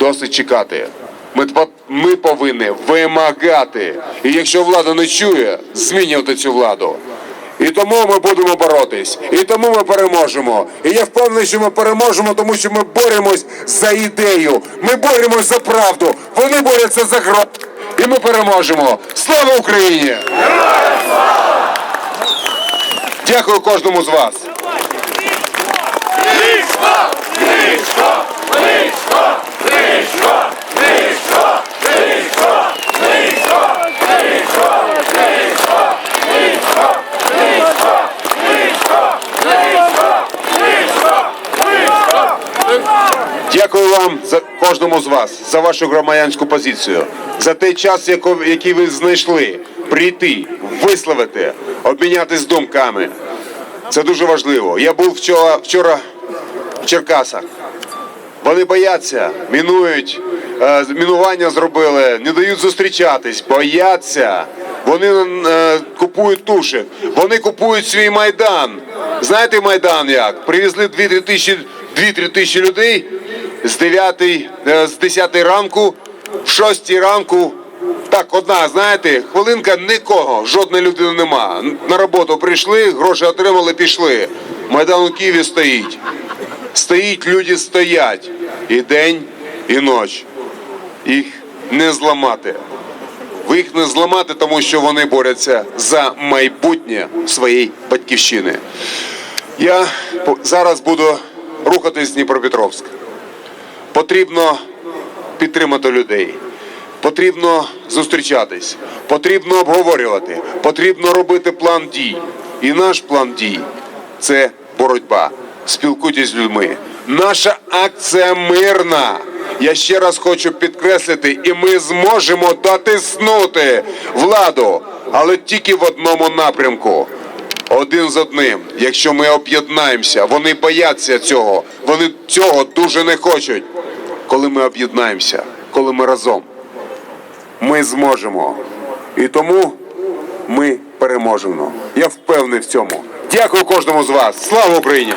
Досить чекати. Ми, ми повинні вимагати. І якщо влада не чує, змінювати цю владу. І тому ми будемо боротись. І тому ми переможемо. І я впевнений, що ми переможемо, тому що ми боремось за ідею. Ми боремось за правду. Вони борються за гроші. І ми переможемо. Слава Україні! Дякую кожному з вас. Дякую вам за кожному з вас за вашу громадянську позицію, за той час, який ви знайшли прийти, висловити, обмінятись думками. Це дуже важливо. Я був вчора, вчора в Черкасах. Вони бояться, мінують, е, мінування зробили, не дають зустрічатись, бояться. Вони е, купують туші, вони купують свій майдан. Знаєте майдан як? Привезли 2-3 тисячі, 2-3 тисячі людей з 9, е, з 10 ранку, в 6 ранку. Так, одна, знаєте, хвилинка нікого, жодної людини нема. На роботу прийшли, гроші отримали, пішли. Майдан у Києві стоїть. Стоїть, люди стоять і день, і ніч. Їх не зламати. Ви їх не зламати, тому що вони борються за майбутнє своєї батьківщини. Я зараз буду рухатись в Дніпропетровськ. Потрібно підтримати людей. Потрібно зустрічатись, потрібно обговорювати, потрібно робити план дій. І наш план дій це боротьба. Спілкуйтесь з людьми. Наша акція мирна. Я ще раз хочу підкреслити, і ми зможемо дотиснути владу, але тільки в одному напрямку. Один з одним. Якщо ми об'єднаємося, вони бояться цього. Вони цього дуже не хочуть. Коли ми об'єднаємося, коли ми разом ми зможемо. І тому ми переможемо. Я впевнений в цьому. Дякую кожному з вас. Слава Україні!